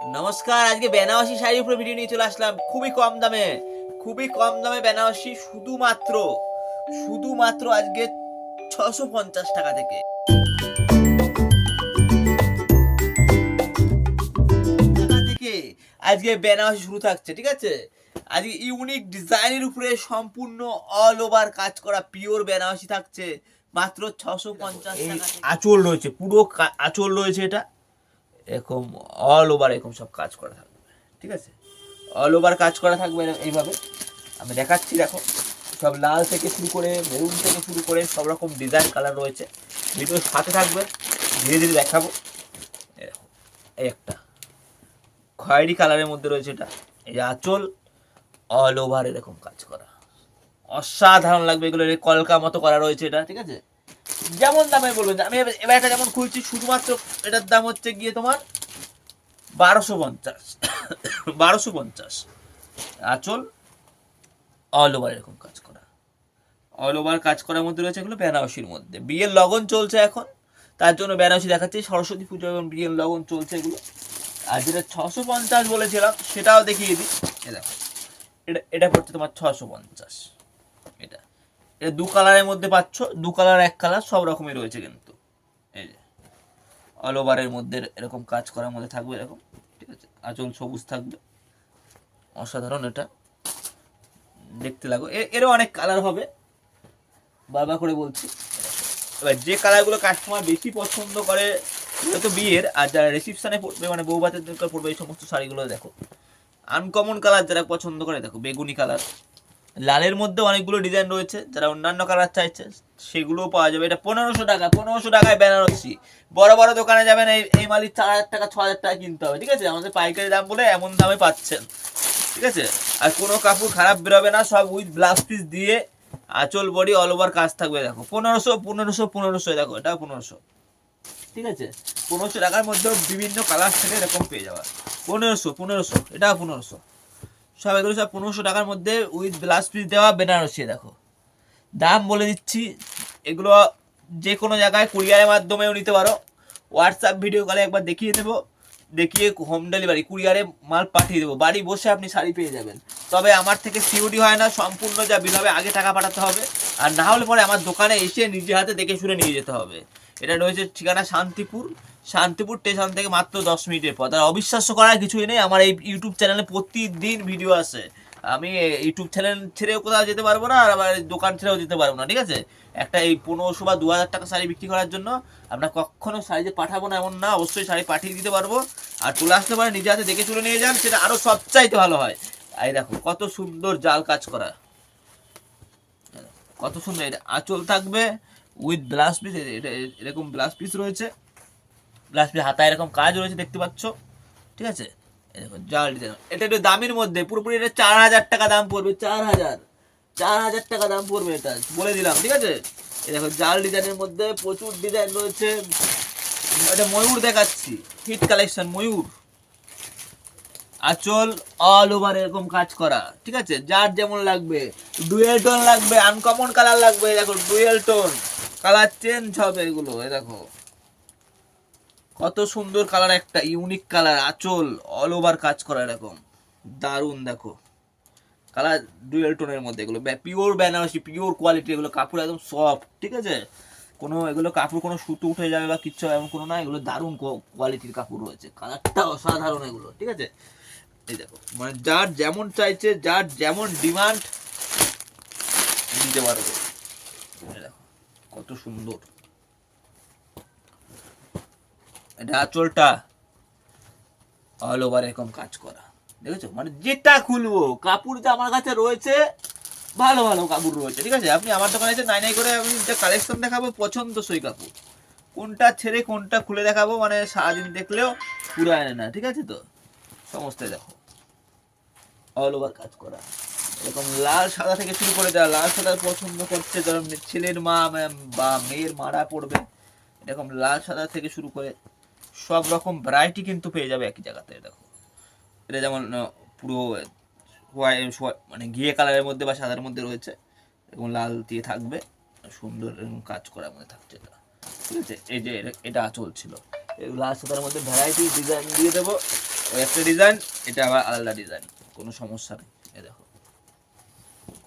নমস্কার আজকে বেনারসি শাড়ির উপরে ভিডিও নিয়ে চলে আসলাম। খুবই কম দামে খুবই কম দামে বেনারসি শুধুমাত্র শুধুমাত্র আজকে ছশো পঞ্চাশ টাকা থেকে। থেকে আজকে বেনারসি শুরু থাকছে ঠিক আছে? আজকে ইউনিক ডিজাইনের উপরে সম্পূর্ণ অল ওভার কাজ করা পিওর বেনারসি থাকছে। মাত্র ছশো পঞ্চাশ টাকা আঁচল রয়েছে পুরো আঁচল রয়েছে এটা। এরকম অল ওভার এরকম সব কাজ করা থাকবে, ঠিক আছে? অল ওভার কাজ করা থাকবে এইভাবে। আমি দেখাচ্ছি, দেখো। সব লাল থেকে শুরু করে মেরুন থেকে শুরু করে সব রকম ডিজাইন কালার রয়েছে। ভিডিওর সাথে থাকবে, ধীরে ধীরে দেখাবো। এই একটা। খয়েরি কালারের মধ্যে রয়েছে এটা। এই যে আঁচল অল ওভার এরকম কাজ করা। অসাধারণ লাগবে এগুলো কলকা মতো করা রয়েছে এটা, ঠিক আছে? যেমন দামে বলবেন, আমি এবার একটা যেমন খুলছি, শুধুমাত্র এটার দাম হচ্ছে গিয়ে তোমার বারোশো পঞ্চাশ। বারোশো পঞ্চাশ। আঁচল অল ওভার এরকম কাজ করা। অল ওভার কাজ করার মধ্যে রয়েছে এগুলো বেনারসির মধ্যে। বিয়ের লগন চলছে এখন, তার জন্য বেনারসি দেখাচ্ছি, সরস্বতী পুজো এবং বিয়ের লগন চলছে এগুলো। আর যেটা ছশো পঞ্চাশ বলেছিলাম, সেটাও দেখিয়ে দিই। এটা এটা পড়ছে তোমার ছশো পঞ্চাশ। এটা। এটা দু কালারের মধ্যে পাচ্ছ, দু কালার, এক কালার, সব রকমই রয়েছে কিন্তু। এই যে অল ওভারের মধ্যে এরকম কাজ করার মধ্যে থাকবে এরকম, ঠিক আছে? আঁচল সবুজ থাকবে। অসাধারণ এটা। দেখতে লাগো। এরও অনেক কালার হবে। বারবার করে বলছি। এবার যে কালারগুলো কাস্টমার বেশি পছন্দ করে তো বিয়ের, আর যারা রিসিপশানে পড়বে মানে বউ দরকার পড়বে, এই সমস্ত শাড়িগুলো দেখো। আনকমন কালার যারা পছন্দ করে, দেখো, বেগুনি কালার লালের মধ্যে অনেকগুলো ডিজাইন রয়েছে, যারা অন্যান্য কালার চাইছে, সেগুলোও পাওয়া যাবে। এটা পনেরোশো টাকা, পনেরোশো টাকায় বেনারসি। বড় বড় দোকানে যাবেন, এই এই মালিক চার হাজার টাকা, ছ হাজার টাকা কিনতে হবে, ঠিক আছে? আমাদের পাইকারি দাম বলে এমন দামে পাচ্ছেন, ঠিক আছে? আর কোনো কাপড় খারাপ বেরোবে না, সব উইথ ব্লাউজ পিস দিয়ে আঁচল, বডি অল ওভার কাজ থাকবে, দেখো। পনেরোশো পনেরোশো পনেরোশো, দেখো এটা পনেরোশো, ঠিক আছে? পনেরোশো টাকার মধ্যেও বিভিন্ন কালার থেকে এরকম পেয়ে যাওয়া পনেরোশো পনেরোশো এটা পনেরোশো। সব এগুলো সব পনেরোশো টাকার মধ্যে উইথ ব্লাউজ পিস দেওয়া বেনারসি দেখো। দাম বলে দিচ্ছি, এগুলো যে কোনো জায়গায় কুরিয়ারের মাধ্যমেও নিতে পারো। হোয়াটসঅ্যাপ ভিডিও কলে একবার দেখিয়ে দেবো, দেখিয়ে হোম ডেলিভারি কুরিয়ারে মাল পাঠিয়ে দেবো। বাড়ি বসে আপনি শাড়ি পেয়ে যাবেন। তবে আমার থেকে সিওডি হয় না, সম্পূর্ণ যা বিল হবে, আগে টাকা পাঠাতে হবে। আর না হলে পরে আমার দোকানে এসে নিজে হাতে দেখে শুনে নিয়ে যেতে হবে। এটা রয়েছে ঠিকানা শান্তিপুর। শান্তিপুর স্টেশন থেকে মাত্র দশ মিনিটের পথ। আর অবিশ্বাস্য করার কিছুই নেই, আমার এই ইউটিউব চ্যানেলে প্রতিদিন ভিডিও আসে। আমি ইউটিউব চ্যানেল ছেড়েও কোথাও যেতে পারব না, আর আবার দোকান ছেড়েও যেতে পারব না, ঠিক আছে? একটা এই পনেরোশো বা দু হাজার টাকা শাড়ি বিক্রি করার জন্য আমরা কখনো শাড়ি যে পাঠাবো না এমন না, অবশ্যই শাড়ি পাঠিয়ে দিতে পারব। আর চলে আসতে পারে নিজে হাতে দেখে চলে নিয়ে যান, সেটা আরও সবচাইতে ভালো হয়। এই দেখো কত সুন্দর জাল কাজ করা। কত সুন্দর, এটা আঁচল থাকবে। উইথ ব্লাউজ পিস এরকম ব্লাউজ পিস রয়েছে। ব্লাউজ পিস হাতায় এরকম কাজ রয়েছে, দেখতে পাচ্ছ? ঠিক আছে? জাল ডিজাইন এটা একটু দামের মধ্যে, পুরোপুরি এটা চার হাজার টাকা দাম পড়বে, চার হাজার। চার হাজার টাকা দাম পড়বে এটা, বলে দিলাম, ঠিক আছে? এই দেখো, জাল ডিজাইনের মধ্যে প্রচুর ডিজাইন রয়েছে। এটা ময়ূর দেখাচ্ছি হিট কালেকশন ময়ূর। আঁচল অল ওভার এরকম কাজ করা, ঠিক আছে? যার যেমন লাগবে ডুয়েল টোন লাগবে আনকমন কালার লাগবে, দেখো ডুয়েল টোন কালার চেঞ্জ হবে এগুলো এ দেখো। কত সুন্দর কালার, একটা ইউনিক কালার, আঁচল অল ওভার কাজ করা এরকম। দারুণ দেখো। কালার ডুয়েল টোনের মধ্যে এগুলো। পিওর বেনারসি পিওর কোয়ালিটি এগুলো, কাপড় একদম সফট ঠিক আছে? কোনো এগুলো কাপড়, কোনো সুতো উঠে যাবে বা কিচ্ছু হবে এমন কোনো না, এগুলো দারুণ কোয়ালিটির কাপড় রয়েছে। কালারটা অসাধারণ এগুলো, ঠিক আছে? এই দেখো মানে যার যেমন চাইছে, যার যেমন ডিমান্ড দিতে পারবে। কত সুন্দর। এটা আঁচলটা অল ওভার এরকম কাজ করা। দেখেছ? মানে যেটা খুলবো, কাপড় যে আমার কাছে রয়েছে, ভালো ভালো কাপড় রয়েছে, ঠিক আছে? আপনি আমার দোকানে নাই নাই করে আমি যে কালেকশন দেখাবো, পছন্দসই কাপড়। কোনটা ছেড়ে কোনটা খুলে দেখাবো মানে সারাদিন দেখলেও পুরায় না, ঠিক আছে তো? সমস্ত দেখো। অল ওভার কাজ করা। এরকম লাল সাদা থেকে শুরু করে যারা লাল সাদা পছন্দ করছে, যারা ছেলের মা বা মেয়ের মারা পড়বে, এরকম লাল সাদা থেকে শুরু করে সব রকম ভ্যারাইটি কিন্তু পেয়ে যাবে একই জায়গাতে, দেখো। এটা যেমন পুরো মানে ঘিয়ে কালারের মধ্যে বা সাদার মধ্যে রয়েছে এবং লাল দিয়ে থাকবে, সুন্দর কাজ করার মধ্যে থাকছে এটা। ঠিক আছে? এই যে এটা- আঁচল ছিল। আসছে তার মধ্যে ভ্যারাইটি ডিজাইন দিয়ে দেবো। একটা ডিজাইন এটা আবার আলাদা ডিজাইন কোনো সমস্যা নেই এ দেখো।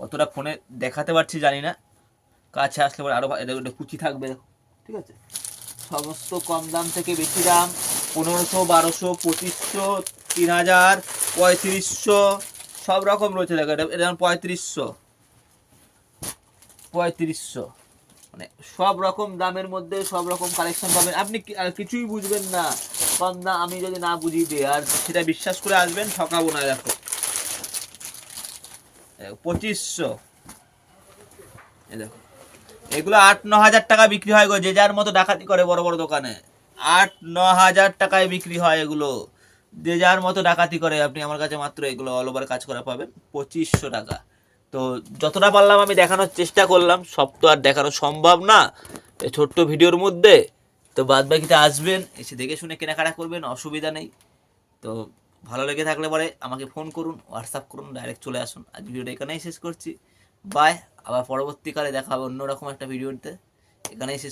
কতটা ফোনে দেখাতে পারছি, জানি না। কাছে আসলে পরে আরও এটা কুচি থাকবে ঠিক আছে? সমস্ত কম দাম থেকে বেশি দাম, পনেরোশো, বারোশো, পঁচিশশো, তিন হাজার, পঁয়ত্রিশশো, সব রকম রয়েছে, দেখো। এটা যেমন পঁয়ত্রিশশো। পঁয়ত্রিশশো। মানে সব রকম দামের মধ্যে সব রকম কালেকশন পাবেন। আপনি কিছুই বুঝবেন না। কম দাম আমি যদি না বুঝিয়ে দিই আর সেটা বিশ্বাস করে আসবেন, ঠকাবো না, দেখো। পঁচিশশো। দেখো। এগুলো আট, ন হাজার টাকা বিক্রি হয় গো, যে যার মতো ডাকাতি করে বড় বড় দোকানে। আট, ন হাজার টাকায় বিক্রি হয় এগুলো। যে যার মতো ডাকাতি করে, আপনি আমার কাছে মাত্র এগুলো অল ওভার কাজ করা পাবেন, পঁচিশশো টাকা। তো যতটা পারলাম আমি দেখানোর চেষ্টা করলাম, সব তো আর দেখানো সম্ভব না। ছোট্ট ভিডিওর মধ্যে। তো বাদ বাকিতে আসবেন, এসে দেখে শুনে কেনাকাটা করবেন, অসুবিধা নেই। তো ভালো লেগে থাকলে পরে আমাকে ফোন করুন হোয়াটসঅ্যাপ করুন ডাইরেক্ট চলে আসুন। আজ ভিডিওটা এখানেই শেষ করছি। বাই আবার পরবর্তীকালে দেখা হবে অন্যরকম একটা ভিডিওতে এখানেই শেষ